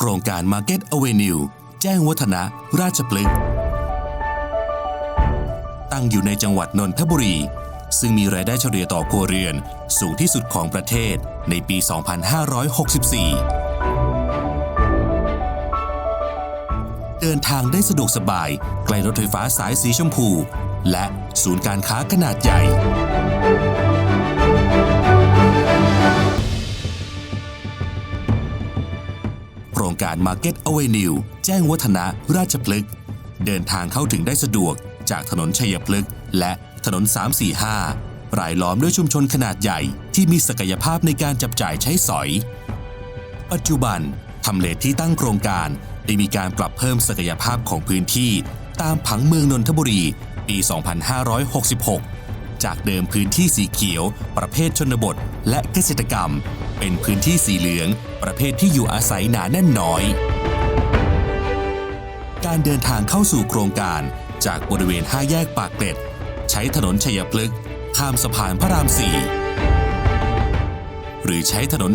โครงการ Market Avenue แจ้งวัฒนะราชพฤกษ์ตั้งอยู่ในจังหวัดนนทบุรี ซึ่งมีรายได้เฉลี่ยต่อครัวเรือน สูงที่สุดของประเทศในปี 2564 เดินทางได้สะดวกสบาย ใกล้รถไฟฟ้าสายสีชมพู และศูนย์การค้าขนาดใหญ่ การ Market Avenue แจ้งวัฒนะราชพฤกษ์เดินทางเข้าถึงได้สะดวกจากถนนชัยพฤกษ์และถนน 345 รายล้อมด้วยชุมชนขนาดใหญ่ที่มีศักยภาพในการจับจ่ายใช้สอย ปัจจุบันทำเลที่ตั้งโครงการได้มีการปรับเพิ่มศักยภาพของพื้นที่ ตามผังเมืองนนทบุรี ปี 2566 จากเดิมพื้นที่สีเขียว ประเภทชนบท และเกษตรกรรม เป็นพื้นที่สีเหลือง ประเภทที่อยู่อาศัยหนาแน่นน้อย การเดินทางเข้าสู่โครงการจากบริเวณห้าแยกปากเกร็ด ใช้ถนนชัยพฤกษ์ข้ามสะพานพระรามสี่หรือใช้ถนน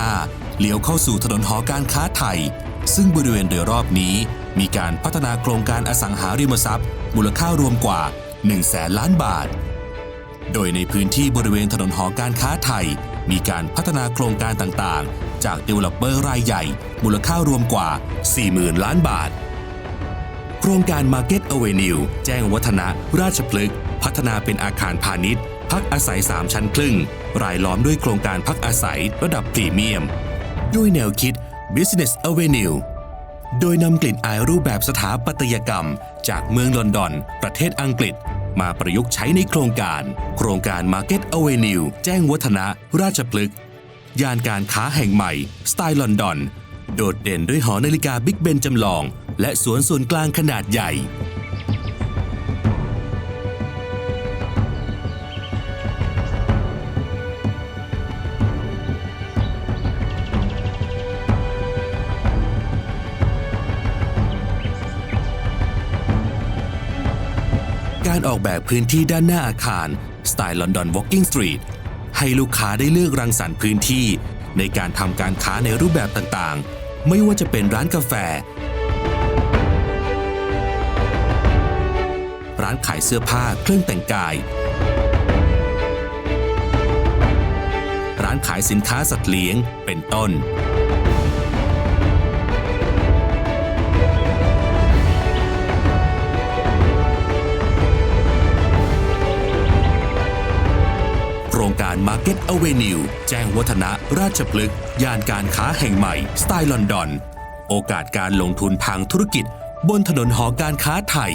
345 เลี้ยวเข้าสู่ถนนหอการค้าไทย ซึ่งบริเวณโดยรอบนี้ มีการพัฒนาโครงการอสังหาริมทรัพย์ มูลค่ารวมกว่า1แสนล้านบาท โดยในพื้นที่บริเวณถนนหอการค้าไทย มีการพัฒนาโครงการต่างๆ จากเดเวลลอปเปอร์รายใหญ่ มูลค่ารวมกว่า 40,000 ล้านบาท โครงการ Market Avenue แจ้งวัฒนะราชพฤกษ์พัฒนาเป็นอาคารพาณิชย์ พักอาศัย 3 ชั้นครึ่ง รายล้อมด้วยโครงการพักอาศัยระดับพรีเมียม ด้วยแนวคิด Business Avenue โดยนำกลิ่นอายรูปแบบสถาปัตยกรรม จากเมืองลอนดอน ประเทศอังกฤษ มาประยุกต์ใช้ในโครงการ โครงการ Market Avenue แจ้งวัฒนะ ราชพฤกษ์ยานการค้าแห่งใหม่สไตล์ลอนดอน โดดเด่นด้วยหอนาฬิกาบิ๊กเบนจำลอง และสวนส่วนกลางขนาดใหญ่ การออกแบบพื้นที่ด้านหน้าอาคารสไตล์ลอนดอน Walking Street ให้ลูกค้าได้เลือกรังสรรค์พื้นที่ ในการทำการค้าในรูปแบบต่างๆ ไม่ว่าจะเป็นร้านกาแฟ ร้านขายเสื้อผ้าเครื่องแต่งกาย ร้านขายสินค้าสัตว์เลี้ยงเป็นต้น โครงการ Market Avenue แจ้งวัฒนะราชพฤกษ์ย่านการค้าแห่งใหม่สไตล์ลอนดอน โอกาสการลงทุนทางธุรกิจ บนถนนหอการค้าไทย